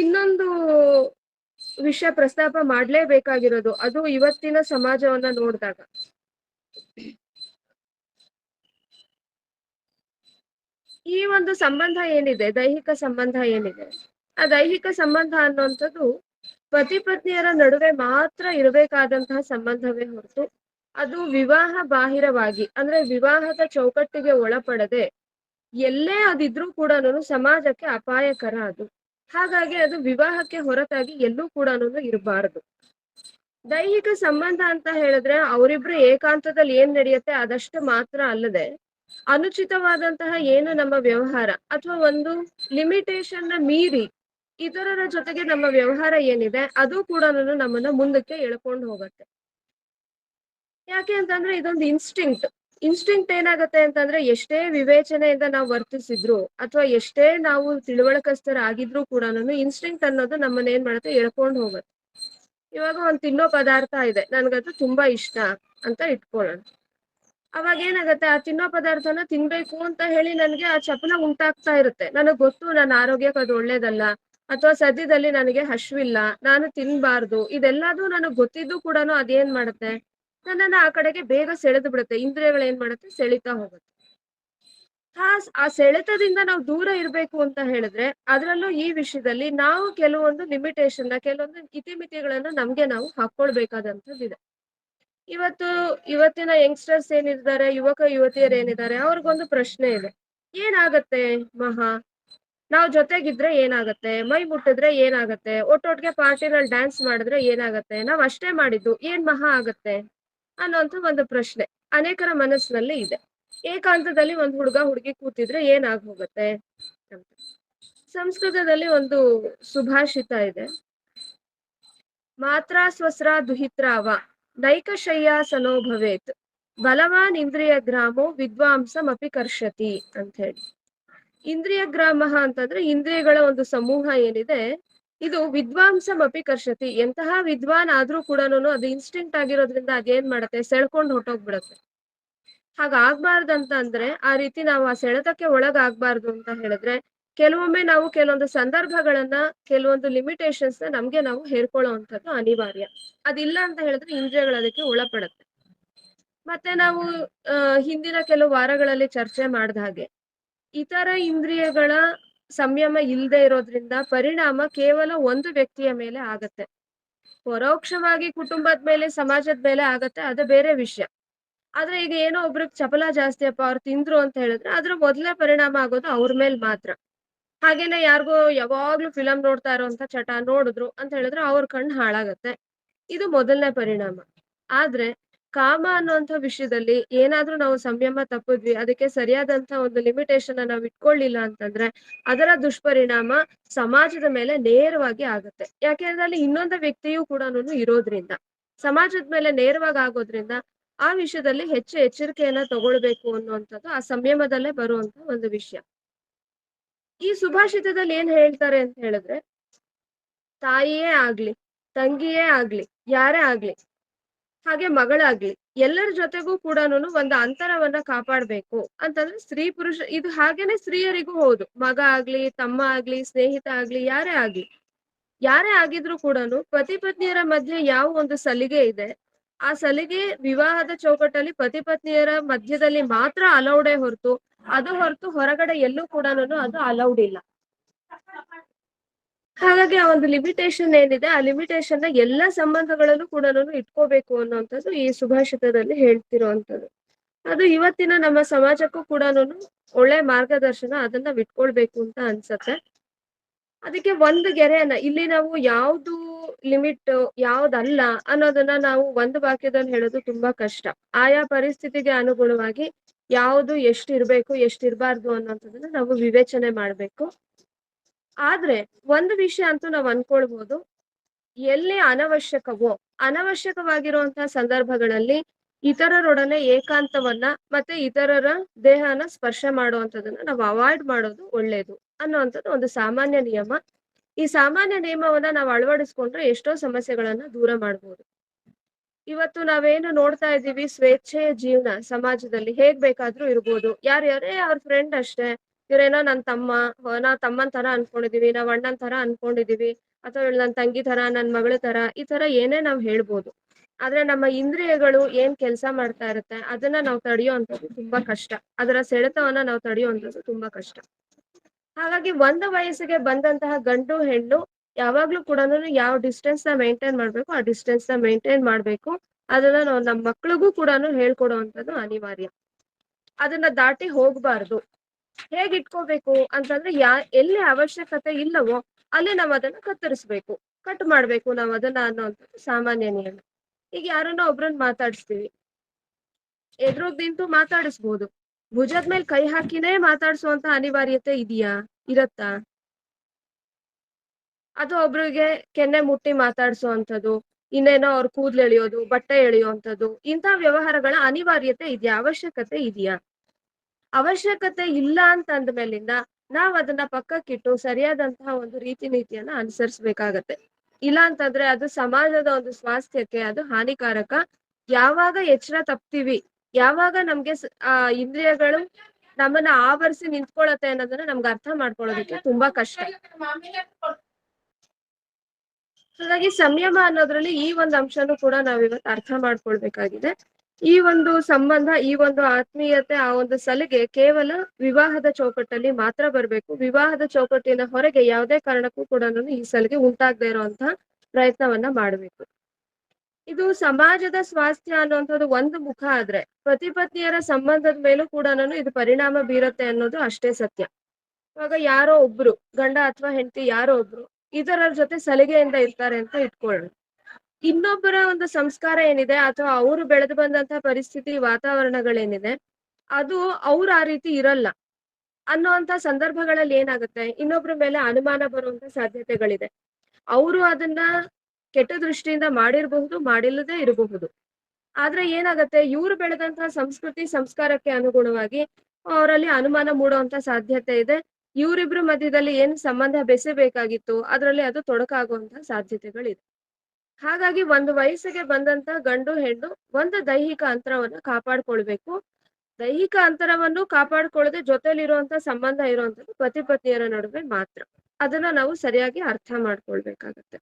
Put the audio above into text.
ಇನ್ನೊಂದು ವಿಷಯ ಪ್ರಸ್ತಾಪ ಮಾಡಲೇಬೇಕಾಗಿರೋದು. ಅದು ಇವತ್ತಿನ ಸಮಾಜವನ್ನ ನೋಡಿದಾಗ. ಈ ಒಂದು ಸಂಬಂಧ ಏನಿದೆ? ದೈಹಿಕ ಸಂಬಂಧ ಏನಿದೆ? ಆ ದೈಹಿಕ ಸಂಬಂಧ ಅನ್ನುವಂಥದ್ದು ಪತಿ ಪತ್ನಿಯರ ನಡುವೆ ಮಾತ್ರ ಇರಬೇಕಾದಂತಹ ಸಂಬಂಧವೇ ಹೊರತು ಅದು ವಿವಾಹ ಬಾಹಿರವಾಗಿ, ಅಂದ್ರೆ ವಿವಾಹದ ಚೌಕಟ್ಟಿಗೆ ಒಳಪಡದೆ ಎಲ್ಲೇ ಅದಿದ್ರೂ ಕೂಡ ಸಮಾಜಕ್ಕೆ ಅಪಾಯಕರ ಅದು. ಹಾಗಾಗಿ ಅದು ವಿವಾಹಕ್ಕೆ ಹೊರತಾಗಿ ಎಲ್ಲೂ ಕೂಡ ಇರಬಾರದು. ದೈಹಿಕ ಸಂಬಂಧ ಅಂತ ಹೇಳಿದ್ರೆ ಅವರಿಬ್ರು ಏಕಾಂತದಲ್ಲಿ ಏನ್ ನಡೆಯುತ್ತೆ ಅದಷ್ಟು ಮಾತ್ರ ಅಲ್ಲದೆ ಅನುಚಿತವಾದಂತಹ ಏನು ನಮ್ಮ ವ್ಯವಹಾರ ಅಥವಾ ಒಂದು ಲಿಮಿಟೇಷನ್ನ ಮೀರಿ ಇತರರ ಜೊತೆಗೆ ನಮ್ಮ ವ್ಯವಹಾರ ಏನಿದೆ ಅದು ಕೂಡ ನಮ್ಮನ್ನ ಮುಂದಕ್ಕೆ ಎಳ್ಕೊಂಡು ಹೋಗುತ್ತೆ. ಯಾಕೆ ಅಂತಂದ್ರೆ ಇದೊಂದು ಇನ್ಸ್ಟಿಂಕ್ಟ್ ಇನ್ಸ್ಟಿಂಕ್ಟ್ ಏನಾಗುತ್ತೆ ಅಂತಂದ್ರೆ ಎಷ್ಟೇ ವಿವೇಚನೆಯಿಂದ ನಾವು ವರ್ತಿಸಿದ್ರು ಅಥವಾ ಎಷ್ಟೇ ನಾವು ತಿಳುವಳಿಕಸ್ಥರ ಆಗಿದ್ರು ಕೂಡ ಇನ್ಸ್ಟಿಂಕ್ಟ್ ಅನ್ನೋದು ನಮ್ಮನ್ನ ಏನ್ ಮಾಡುತ್ತೆ? ಎಳ್ಕೊಂಡು ಹೋಗುತ್ತೆ. ಇವಾಗ ಒಂದ್ ತಿನ್ನೋ ಪದಾರ್ಥ ಇದೆ. ನನ್ಗದು ತುಂಬಾ ಇಷ್ಟ ಅಂತ ಇಟ್ಕೊಳ್ಳೋಣ. ಅವಾಗ ಏನಾಗತ್ತೆ? ಆ ತಿನ್ನೋ ಪದಾರ್ಥನ ತಿನ್ಬೇಕು ಅಂತ ಹೇಳಿ ನನ್ಗೆ ಆ ಚಪಲ ಉಂಟಾಗ್ತಾ ಇರುತ್ತೆ. ನನಗ್ ಗೊತ್ತು ನನ್ನ ಆರೋಗ್ಯಕ್ಕೆ ಅದು ಒಳ್ಳೇದಲ್ಲ. ಅಥವಾ ಸದ್ಯದಲ್ಲಿ ನನಗೆ ಹಶ್ವಿಲ್ಲ. ನಾನು ತಿನ್ಬಾರ್ದು. ಇದೆಲ್ಲದೂ ನನಗ್ ಗೊತ್ತಿದ್ದು ಕೂಡ ಅದೇನ್ ಮಾಡುತ್ತೆ? ನನ್ನನ್ನ ಆ ಕಡೆಗೆ ಬೇಗ ಸೆಳೆದು ಬಿಡುತ್ತೆ. ಇಂದ್ರಿಯಗಳು ಏನ್ ಮಾಡುತ್ತೆ? ಸೆಳಿತಾ ಹೋಗುತ್ತೆ. ಆ ಆ ಸೆಳೆತದಿಂದ ನಾವು ದೂರ ಇರ್ಬೇಕು ಅಂತ ಹೇಳಿದ್ರೆ ಅದ್ರಲ್ಲೂ ಈ ವಿಷಯದಲ್ಲಿ ನಾವು ಕೆಲವೊಂದು ಲಿಮಿಟೇಷನ್ ಕೆಲವೊಂದು ಇತಿಮಿತಿಗಳನ್ನ ನಮ್ಗೆ ನಾವು ಹಾಕೊಳ್ಬೇಕಾದಂತದ್ದಿದೆ ಇವತ್ತು, ಇವತ್ತಿನ ಯಂಗ್ಸ್ಟರ್ಸ್ ಏನಿದ್ದಾರೆ, ಯುವಕ, ಯುವತಿಯರು ಏನಿದ್ದಾರೆ, ಅವ್ರಿಗೊಂದು ಪ್ರಶ್ನೆ ಇದೆ. ಏನಾಗತ್ತೆ ಮಹಾ? ನಾವ್ ಜೊತೆಗಿದ್ರೆ ಏನಾಗತ್ತೆ? ಮೈ ಮುಟ್ಟಿದ್ರೆ ಏನಾಗತ್ತೆ? ಒಟ್ಟೊಟ್ಟಿಗೆ ಪಾರ್ಟಿನಲ್ಲಿ ಡ್ಯಾನ್ಸ್ ಮಾಡಿದ್ರೆ ಏನಾಗತ್ತೆ? ನಾವ್ ಅಷ್ಟೇ ಮಾಡಿದ್ದು. ಏನ್ ಮಹಾ ಆಗತ್ತೆ? ಅನ್ನೋಂಥ ಒಂದು ಪ್ರಶ್ನೆ ಅನೇಕರ ಮನಸ್ಸಿನಲ್ಲಿ ಇದೆ. ಏಕಾಂತದಲ್ಲಿ ಒಂದು ಹುಡುಗ ಹುಡುಗಿ ಕೂತಿದ್ರೆ ಏನಾಗ್ ಹೋಗುತ್ತೆ ಸಂಸ್ಕೃತದಲ್ಲಿ ಒಂದು ಸುಭಾಷಿತ ಇದೆ. ಮಾತ್ರ ಸ್ವಸ್ರ ದುಹಿತ್ರಾವ ನೈಕಶಯ್ಯಾಸನೋ ಭವೇತ್, ಬಲವಾನ್ ಇಂದ್ರಿಯ ಗ್ರಾಮೋ ವಿದ್ವಾಂಸಮಪಿ ಕರ್ಷತಿ ಅಂತ ಹೇಳಿ. ಇಂದ್ರಿಯ ಗ್ರಾಮ ಅಂತಂದ್ರೆ ಇಂದ್ರಿಯಗಳ ಒಂದು ಸಮೂಹ ಏನಿದೆ ಇದು ವಿದ್ವಾಂಸಮಪಿ ಕರ್ಷತಿ. ಎಂತಹ ವಿದ್ವಾನ್ ಆದ್ರೂ ಕೂಡ ಅದು ಇನ್ಸ್ಟಿಂಕ್ಟ್ ಆಗಿರೋದ್ರಿಂದ ಅದೇನ್ ಮಾಡುತ್ತೆ? ಸೆಳ್ಕೊಂಡು ಹೊಟ್ಟೋಗ್ಬಿಡತ್ತೆ ಹಾಗಾಗ್ಬಾರ್ದಂತ ಅಂದ್ರೆ ಆ ರೀತಿ ನಾವು ಆ ಸೆಳೆತಕ್ಕೆ ಒಳಗಾಗ್ಬಾರ್ದು ಅಂತ ಹೇಳಿದ್ರೆ ಕೆಲವೊಮ್ಮೆ ನಾವು ಕೆಲವೊಂದು ಸಂದರ್ಭಗಳನ್ನ, ಕೆಲವೊಂದು ಲಿಮಿಟೇಷನ್ಸ್ನ ನಮ್ಗೆ ನಾವು ಹೇರ್ಕೊಳ್ಳುವಂಥದ್ದು ಅನಿವಾರ್ಯ. ಅದಿಲ್ಲ ಅಂತ ಹೇಳಿದ್ರೆ ಇಂದ್ರಿಯಗಳು ಅದಕ್ಕೆ ಒಳಪಡುತ್ತೆ. ಮತ್ತೆ ನಾವು ಹಿಂದಿನ ಕೆಲವು ವಾರಗಳಲ್ಲಿ ಚರ್ಚೆ ಮಾಡಿದ ಹಾಗೆ ಇತರ ಇಂದ್ರಿಯಗಳ ಸಂಯಮ ಇಲ್ಲದೆ ಇರೋದ್ರಿಂದ ಪರಿಣಾಮ ಕೇವಲ ಒಂದು ವ್ಯಕ್ತಿಯ ಮೇಲೆ ಆಗತ್ತೆ. ಪರೋಕ್ಷವಾಗಿ ಕುಟುಂಬದ ಮೇಲೆ, ಸಮಾಜದ ಮೇಲೆ ಆಗತ್ತೆ, ಅದು ಬೇರೆ ವಿಷಯ. ಆದ್ರೆ ಈಗ ಏನೋ ಒಬ್ರಿಗೆ ಚಪಲ ಜಾಸ್ತಿ ಅಪ್ಪ ಅವ್ರು ತಿಂದ್ರು ಅಂತ ಹೇಳಿದ್ರೆ ಅದ್ರ ಮೊದಲೇ ಪರಿಣಾಮ ಆಗೋದು ಅವ್ರ ಮೇಲೆ ಮಾತ್ರ. ಹಾಗೇನೆ ಯಾರಿಗೋ ಯಾವಾಗ್ಲೂ ಫಿಲಂ ನೋಡ್ತಾ ಇರೋಂತ ಚಟ ನೋಡಿದ್ರು ಅಂತ ಹೇಳಿದ್ರೆ ಅವ್ರ ಕಣ್ಣು ಹಾಳಾಗತ್ತೆ. ಇದು ಮೊದಲನೇ ಪರಿಣಾಮ. ಆದ್ರೆ ಕಾಮ ಅನ್ನುವಂಥ ವಿಷಯದಲ್ಲಿ ಏನಾದ್ರೂ ನಾವು ಸಂಯಮ ತಪ್ಪಿದ್ವಿ, ಅದಕ್ಕೆ ಸರಿಯಾದಂತ ಒಂದು ಲಿಮಿಟೇಷನ್ ನಾವು ಇಟ್ಕೊಳ್ಳಿಲ್ಲ ಅಂತಂದ್ರೆ ಅದರ ದುಷ್ಪರಿಣಾಮ ಸಮಾಜದ ಮೇಲೆ ನೇರವಾಗಿ ಆಗುತ್ತೆ. ಯಾಕೆಂದ್ರೆ ಅಲ್ಲಿ ಇನ್ನೊಂದು ವ್ಯಕ್ತಿಯೂ ಕೂಡ ಇರೋದ್ರಿಂದ, ಸಮಾಜದ ಮೇಲೆ ನೇರವಾಗಿ ಆಗೋದ್ರಿಂದ ಆ ವಿಷಯದಲ್ಲಿ ಹೆಚ್ಚು ಎಚ್ಚರಿಕೆಯನ್ನ ತಗೊಳ್ಬೇಕು ಅನ್ನುವಂಥದ್ದು ಆ ಸಂಯಮದಲ್ಲೇ ಬರುವಂತ ಒಂದು ವಿಷಯ. ಈ ಸುಭಾಷಿತದಲ್ಲಿ ಏನ್ ಹೇಳ್ತಾರೆ ಅಂತ ಹೇಳಿದ್ರೆ, ತಾಯಿಯೇ ಆಗ್ಲಿ, ತಂಗಿಯೇ ಆಗ್ಲಿ, ಯಾರೇ ಆಗ್ಲಿ ಹಾಗೆ ಮಗಳಾಗ್ಲಿ, ಎಲ್ಲರ ಜೊತೆಗೂ ಕೂಡ ಒಂದು ಅಂತರವನ್ನ ಕಾಪಾಡ್ಬೇಕು. ಅಂತಂದ್ರೆ ಸ್ತ್ರೀ ಪುರುಷ, ಇದು ಹಾಗೇನೆ ಸ್ತ್ರೀಯರಿಗೂ ಹೌದು. ಮಗ ಆಗ್ಲಿ, ತಮ್ಮ ಆಗ್ಲಿ, ಸ್ನೇಹಿತ ಆಗ್ಲಿ, ಯಾರೇ ಆಗ್ಲಿ. ಯಾರೇ ಆಗಿದ್ರು ಕೂಡ ಪತಿ ಪತ್ನಿಯರ ಮಧ್ಯೆ ಯಾವ ಒಂದು ಸಲಿಗೆ ಇದೆ, ಆ ಸಲಿಗೆ ವಿವಾಹದ ಚೌಕಟ್ಟಲ್ಲಿ ಪತಿ ಪತ್ನಿಯರ ಮಧ್ಯದಲ್ಲಿ ಮಾತ್ರ ಅಲೌಡೇ ಹೊರತು, ಅದು ಹೊರತು ಹೊರಗಡೆ ಎಲ್ಲೂ ಕೂಡ ಅದು ಅಲೌಡ್ ಇಲ್ಲ. ಹಾಗಾಗಿ ಆ ಒಂದು ಲಿಮಿಟೇಷನ್ ಏನಿದೆ, ಆ ಲಿಮಿಟೇಷನ್ನ ಎಲ್ಲ ಸಂಬಂಧಗಳಲ್ಲೂ ಕೂಡ ಇಟ್ಕೋಬೇಕು ಅನ್ನೋಂಥದ್ದು ಈ ಸುಭಾಷಿತದಲ್ಲಿ ಹೇಳ್ತಿರುವಂತದ್ದು ಅದು ಇವತ್ತಿನ ನಮ್ಮ ಸಮಾಜಕ್ಕೂ ಕೂಡ ಒಳ್ಳೆ ಮಾರ್ಗದರ್ಶನ ಅದನ್ನ ಬಿಟ್ಕೊಳ್ಬೇಕು ಅಂತ ಅನ್ಸತ್ತೆ. ಅದಕ್ಕೆ ಒಂದು ಗೆರೆಯನ್ನ, ಇಲ್ಲಿ ನಾವು ಯಾವ್ದು ಲಿಮಿಟ್, ಯಾವ್ದಲ್ಲ ಅನ್ನೋದನ್ನ ನಾವು ಒಂದು ವಾಕ್ಯದಲ್ಲಿ ಹೇಳೋದು ತುಂಬಾ ಕಷ್ಟ. ಆಯಾ ಪರಿಸ್ಥಿತಿಗೆ ಅನುಗುಣವಾಗಿ ಯಾವುದು ಎಷ್ಟಿರ್ಬೇಕು ಇರ್ಬೇಕು ಎಷ್ಟು ಇರಬಾರ್ದು ಅನ್ನೋಂಥದ್ದನ್ನ ನಾವು ವಿವೇಚನೆ ಮಾಡ್ಬೇಕು. ಆದ್ರೆ ಒಂದು ವಿಷಯ ಅಂತೂ ನಾವ್ ಅನ್ಕೊಳ್ಬಹುದು ಎಲ್ಲಿ ಅನವಶ್ಯಕವೋ, ಅನವಶ್ಯಕವಾಗಿರುವಂತಹ ಸಂದರ್ಭಗಳಲ್ಲಿ ಇತರರೊಡನೆ ಏಕಾಂತವನ್ನ ಮತ್ತೆ ಇತರರ ದೇಹನ ಸ್ಪರ್ಶ ಮಾಡುವಂಥದ್ದನ್ನ ನಾವು ಅವಾಯ್ಡ್ ಮಾಡೋದು ಒಳ್ಳೇದು ಅನ್ನುವಂಥದ್ದು ಒಂದು ಸಾಮಾನ್ಯ ನಿಯಮ. ಈ ಸಾಮಾನ್ಯ ನಿಯಮವನ್ನ ನಾವು ಅಳವಡಿಸ್ಕೊಂಡ್ರೆ ಎಷ್ಟೋ ಸಮಸ್ಯೆಗಳನ್ನ ದೂರ ಮಾಡ್ಬೋದು. ಇವತ್ತು ನಾವೇನು ನೋಡ್ತಾ ಇದ್ದೀವಿ, ಸ್ವೇಚ್ಛೆಯ ಜೀವನ ಸಮಾಜದಲ್ಲಿ ಹೇಗ್ ಬೇಕಾದ್ರೂ ಇರ್ಬೋದು. ಯಾರ್ಯಾರೇ ಅವ್ರ ಫ್ರೆಂಡ್ ಅಷ್ಟೇ ಇವ್ರೇನೋ ನನ್ ತಮ್ಮ ನಾವ್ ತಮ್ಮನ್ ತರ ಅನ್ಕೊಂಡಿದೀವಿ, ನಾವ್ ಅಣ್ಣನ್ ತರ ಅನ್ಕೊಂಡಿದೀವಿ, ಅಥವಾ ಇವ್ಳು ನನ್ ತಂಗಿ ತರ ನನ್ ಮಗಳ ತರ ಈ ತರ ಏನೇ ನಾವ್ ಹೇಳ್ಬೋದು. ಆದ್ರೆ ನಮ್ಮ ಇಂದ್ರಿಯಗಳು ಏನ್ ಕೆಲ್ಸ ಮಾಡ್ತಾ ಇರುತ್ತೆ, ಅದನ್ನ ನಾವು ತಡೆಯುವಂಥದ್ದು ತುಂಬಾ ಕಷ್ಟ. ಅದರ ಸೆಳೆತವನ್ನ ನಾವು ತಡೆಯುವಂಥದ್ದು ತುಂಬಾ ಕಷ್ಟ. ಹಾಗಾಗಿ ಒಂದು ವಯಸ್ಸಿಗೆ ಬಂದಂತಹ ಗಂಡು, ಹೆಣ್ಣು, ಯಾವಾಗ್ಲೂ ಕೂಡ ಯಾವ ಡಿಸ್ಟೆನ್ಸ್ನ ಮೇಂಟೈನ್ ಮಾಡ್ಬೇಕು, ಆ ಡಿಸ್ಟೆನ್ಸ್ನ ಮೇಂಟೈನ್ ಮಾಡ್ಬೇಕು. ಅದನ್ನ ನಾವು ನಮ್ಮ ಮಕ್ಳಿಗೂ ಕೂಡ ಹೇಳ್ಕೊಡುವಂಥದ್ದು ಅನಿವಾರ್ಯ. ಅದನ್ನ ದಾಟಿ ಹೋಗ್ಬಾರ್ದು. ಹೇಗ್ ಇಟ್ಕೋಬೇಕು ಅಂತಂದ್ರೆ ಯಾ, ಎಲ್ಲಿ ಅವಶ್ಯಕತೆ ಇಲ್ಲವೋ ಅಲ್ಲಿ ನಾವು ಅದನ್ನ ಕತ್ತರಿಸ್ಬೇಕು. ಕಟ್ ಮಾಡ್ಬೇಕು ನಾವು ಅದನ್ನ ಅನ್ನೋಂಥದ್ದು ಸಾಮಾನ್ಯ ನಿಯಮ. ಈಗ ಯಾರನ್ನ ಒಬ್ರನ್ನ ಮಾತಾಡಿಸ್ತೀವಿ. ಎದುರೋಗ್ ನಿಂತು ಮಾತಾಡಿಸ್ಬೋದು. ಭುಜದ ಮೇಲೆ ಕೈ ಹಾಕಿನೇ ಮಾತಾಡಿಸುವಂತ ಅನಿವಾರ್ಯತೆ ಇದೆಯಾ? ಇರತ್ತಾ? ಅದು ಒಬ್ರಿಗೆ ಕೆನ್ನೆ ಮುಟ್ಟಿ ಮಾತಾಡ್ಸುವಂಥದ್ದು ಇನ್ನೇನೋ ಅವ್ರ ಕೂದ್ಲು ಎಳೆಯೋದು, ಬಟ್ಟೆ ಎಳೆಯುವಂಥದ್ದು ಇಂತಹ ವ್ಯವಹಾರಗಳ ಅನಿವಾರ್ಯತೆ ಇದೆಯಾ? ಅವಶ್ಯಕತೆ ಇದೆಯಾ? ಅವಶ್ಯಕತೆ ಇಲ್ಲ ಅಂತ ಅಂದ್ಮೇಲಿಂದ ನಾವ್ ಅದನ್ನ ಪಕ್ಕಕ್ಕಿಟ್ಟು ಸರಿಯಾದಂತಹ ಒಂದು ರೀತಿ ನೀತಿಯನ್ನ ಅನುಸರಿಸ್ಬೇಕಾಗತ್ತೆ. ಇಲ್ಲ ಅಂತಂದ್ರೆ ಅದು ಸಮಾಜದ ಒಂದು ಸ್ವಾಸ್ಥ್ಯಕ್ಕೆ ಅದು ಹಾನಿಕಾರಕ. ಯಾವಾಗ ಎಚ್ಚರ ತಪ್ತೀವಿ, ಯಾವಾಗ ನಮ್ಗೆ ಆ, ಇಂದ್ರಿಯಗಳು ನಮ್ಮನ್ನ ಆವರಿಸಿ ನಿಂತ್ಕೊಳತ್ತೆ ಅನ್ನೋದನ್ನ ನಮ್ಗೆ ಅರ್ಥ ಮಾಡ್ಕೊಳ್ಳೋದಕ್ಕೆ ತುಂಬಾ ಕಷ್ಟ. ಹಾಗಾಗಿ ಸಂಯಮ ಅನ್ನೋದ್ರಲ್ಲಿ ಈ ಒಂದು ಅಂಶನೂ ಕೂಡ ನಾವ್ ಇವತ್ತು ಅರ್ಥ ಮಾಡ್ಕೊಳ್ಬೇಕಾಗಿದೆ. ಈ ಒಂದು ಸಂಬಂಧ, ಈ ಒಂದು ಆತ್ಮೀಯತೆ, ಆ ಒಂದು ಸಲಿಗೆ ಕೇವಲ ವಿವಾಹದ ಚೌಕಟ್ಟಲ್ಲಿ ಮಾತ್ರ ಬರಬೇಕು. ವಿವಾಹದ ಚೌಕಟ್ಟಿನ ಹೊರಗೆ ಯಾವುದೇ ಕಾರಣಕ್ಕೂ ಕೂಡ ಈ ಸಲಿಗೆ ಉಂಟಾಗದೇ ಇರುವಂತಹ ಪ್ರಯತ್ನವನ್ನ ಮಾಡಬೇಕು. ಇದು ಸಮಾಜದ ಸ್ವಾಸ್ಥ್ಯ ಅನ್ನುವಂಥದ್ದು ಒಂದು ಮುಖ ಆದ್ರೆ, ಪತಿ ಪತ್ನಿಯರ ಸಂಬಂಧದ ಮೇಲೂ ಕೂಡ ಇದು ಪರಿಣಾಮ ಬೀರುತ್ತೆ ಅನ್ನೋದು ಅಷ್ಟೇ ಸತ್ಯ. ಇವಾಗ ಯಾರೋ ಒಬ್ರು, ಗಂಡ ಅಥವಾ ಹೆಂಡತಿ ಯಾರೋ ಒಬ್ರು ಇದರ ಜೊತೆ ಸಲಿಗೆಯಿಂದ ಇರ್ತಾರೆ ಅಂತ ಇಟ್ಕೊಳ್ಳೋಣ. ಇನ್ನೊಬ್ಬರ ಒಂದು ಸಂಸ್ಕಾರ ಏನಿದೆ ಅಥವಾ ಅವರು ಬೆಳೆದು ಬಂದಂತಹ ಪರಿಸ್ಥಿತಿ ವಾತಾವರಣಗಳೇನಿದೆ, ಅದು ಅವ್ರು ಆ ರೀತಿ ಇರಲ್ಲ ಅನ್ನೋಂತ ಸಂದರ್ಭಗಳಲ್ಲಿ ಏನಾಗುತ್ತೆ? ಇನ್ನೊಬ್ರ ಮೇಲೆ ಅನುಮಾನ ಬರುವಂತ ಸಾಧ್ಯತೆಗಳಿದೆ. ಅವರು ಅದನ್ನ ಕೆಟ್ಟ ದೃಷ್ಟಿಯಿಂದ ಮಾಡಿರಬಹುದು, ಮಾಡಿಲ್ಲದೆ ಇರಬಹುದು. ಆದ್ರೆ ಏನಾಗತ್ತೆ? ಇವ್ರು ಬೆಳೆದಂತಹ ಸಂಸ್ಕೃತಿ, ಸಂಸ್ಕಾರಕ್ಕೆ ಅನುಗುಣವಾಗಿ ಅವರಲ್ಲಿ ಅನುಮಾನ ಮೂಡುವಂತ ಸಾಧ್ಯತೆ ಇದೆ. ಇವರಿಬ್ರು ಮಧ್ಯದಲ್ಲಿ ಏನ್ ಸಂಬಂಧ ಬೆಸೆಬೇಕಾಗಿತ್ತು, ಅದರಲ್ಲಿ ಅದು ತೊಡಕಾಗುವಂತ ಸಾಧ್ಯತೆಗಳಿದೆ. ಹಾಗಾಗಿ ಒಂದು ವಯಸ್ಸಿಗೆ ಬಂದಂತ ಗಂಡು ಹೆಣ್ಣು ಒಂದು ದೈಹಿಕ ಅಂತರವನ್ನ ಕಾಪಾಡ್ಕೊಳ್ಬೇಕು. ದೈಹಿಕ ಅಂತರವನ್ನು ಕಾಪಾಡ್ಕೊಳ್ಳದೆ ಜೊತೆಲಿರುವಂತ ಸಂಬಂಧ ಇರುವಂತದ್ದು ಪತಿ ಪತ್ನಿಯರ ನಡುವೆ ಮಾತ್ರ. ಅದನ್ನ ನಾವು ಸರಿಯಾಗಿ ಅರ್ಥ ಮಾಡ್ಕೊಳ್ಬೇಕಾಗತ್ತೆ.